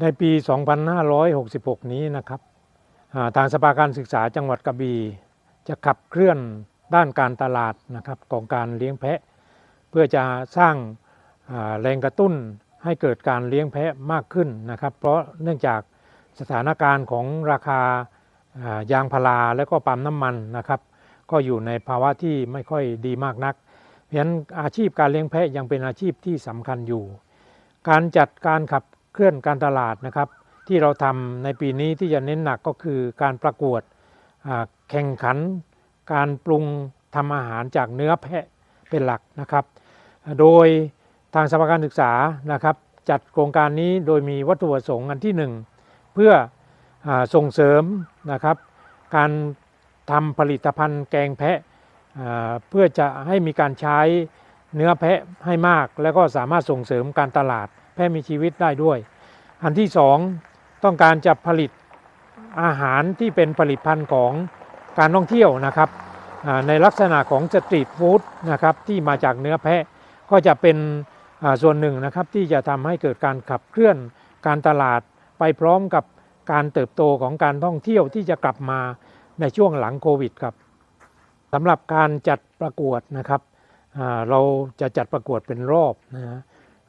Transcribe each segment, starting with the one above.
ในปี 2566 นี้นะครับทางสภาการศึกษาจังหวัดกระบี่จะขับเคลื่อนด้านการตลาดนะครับของการเลี้ยงแพะ เพื่อจะสร้างแรงกระตุ้นให้เกิดการเลี้ยงแพะมากขึ้นนะครับ เพราะเนื่องจากสถานการณ์ของราคายางพาราและก็ปั๊มน้ำมันนะครับ ก็อยู่ในภาวะที่ไม่ค่อยดีมากนัก เพราะฉะนั้นอาชีพการเลี้ยงแพะยังเป็นอาชีพที่สำคัญอยู่ การจัดการขับ เคลื่อนการตลาดนะครับ ที่เราทำในปีนี้ที่จะเน้นหนักก็คือการประกวดแข่งขัน การปรุงทำอาหารจากเนื้อแพะเป็นหลักนะครับ โดยทางสภาการศึกษานะครับ จัดโครงการนี้โดยมีวัตถุประสงค์อันที่หนึ่งเพื่ออส่งเสริมนะครับ การทำผลิตภัณฑ์แกงแพะเพื่อจะให้มีการใช้เนื้อแพะให้มาก แล้วก็สามารถส่งเสริมการตลาด แพะมีชีวิตได้ด้วย อันที่สองต้องการจะผลิตอาหารที่เป็นผลิตภัณฑ์ของการท่องเที่ยวนะครับในลักษณะของสตรีทฟู้ดนะครับที่มาจากเนื้อแพะก็จะเป็นส่วนหนึ่งนะครับที่จะทำให้เกิดการขับเคลื่อนการตลาดไปพร้อมกับการเติบโตของการท่องเที่ยวที่จะกลับมาในช่วงหลังโควิดครับสำหรับการจัดประกวดนะครับเราจะจัดประกวดเป็นรอบนะฮะ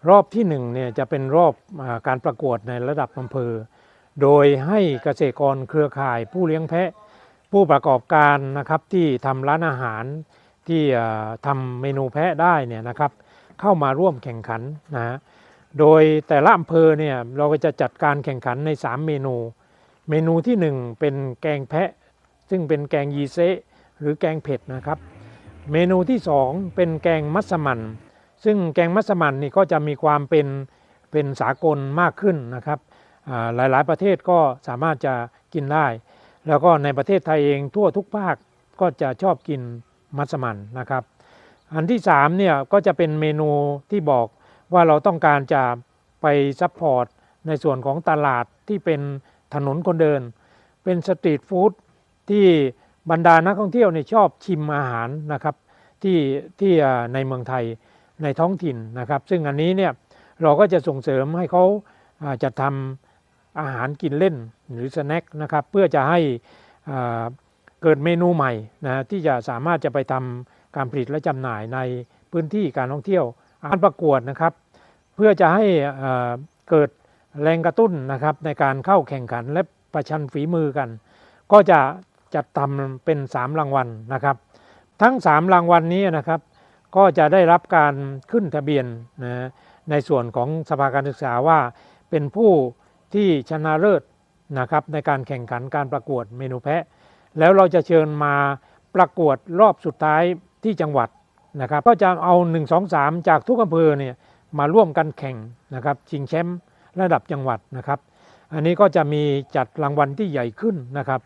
รอบที่หนึ่งเนี่ยจะเป็นรอบอการประกวดในระดับอำเภอ โดยให้เกษตรกรเครือข่ายผู้เลี้ยงแพะ ผู้ประกอบการนะครับที่ทำร้านอาหารที่ทำเมนูแพะได้เนี่ยนะครับเข้ามาร่วมแข่งขันนะฮะโดยแต่ละอำเภอเนี่ยเราก็จะจัดการแข่งขันใน 3 เมนู เมนูที่ 1 เป็นแกงแพะ ซึ่งเป็นแกงยีเซหรือแกงเผ็ดนะครับ เมนูที่ 2 เป็นแกงมัสมั่น ซึ่งแกงมัสมั่นนี่ก็จะมีความเป็นเป็นสากลมากขึ้นนะครับอ่าหลายๆประเทศก็สามารถจะกินได้ แล้วก็ในประเทศไทยเองทั่วทุกภาคก็จะชอบกินมัสมั่นนะครับ อันที่3เนี่ยก็จะเป็นเมนูที่บอกว่าเราต้องการจะไปซัพพอร์ตในส่วนของตลาดที่เป็นถนนคนเดิน เป็นสตรีทฟู้ดที่บรรดานักท่องเที่ยวเนี่ยชอบชิมอาหารนะครับที่ที่ในเมืองไทย ในท้องถิ่นนะครับ ซึ่งอันนี้เนี่ยเราก็จะส่งเสริมให้เขาจะทำอาหารกินเล่นหรือสแน็คนะครับเพื่อจะให้เกิดเมนูใหม่นะที่จะสามารถจะไปทำการผลิตและจำหน่ายในพื้นที่การท่องเที่ยวการประกวดนะครับ เพื่อจะให้เกิดแรงกระตุ้นนะครับในการเข้าแข่งขันและประชันฝีมือกัน ก็จะจัดทำเป็น 3 รางวัลนะครับ ทั้ง 3 รางวัลนี้นะครับ ก็จะได้รับการขึ้นทะเบียนนะในส่วนของสภาการศึกษาว่าเป็นผู้ที่ชนะเลิศนะครับในการแข่งขันการประกวดเมนูแพะ แล้วเราจะเชิญมาประกวดรอบสุดท้ายที่จังหวัดนะครับก็จะเอา 1 2 3 จากทุกอำเภอเนี่ยมาร่วมกันแข่งนะครับชิงแชมป์ระดับจังหวัดนะครับ อันนี้ก็จะมีจัดรางวัลที่ใหญ่ขึ้นนะครับ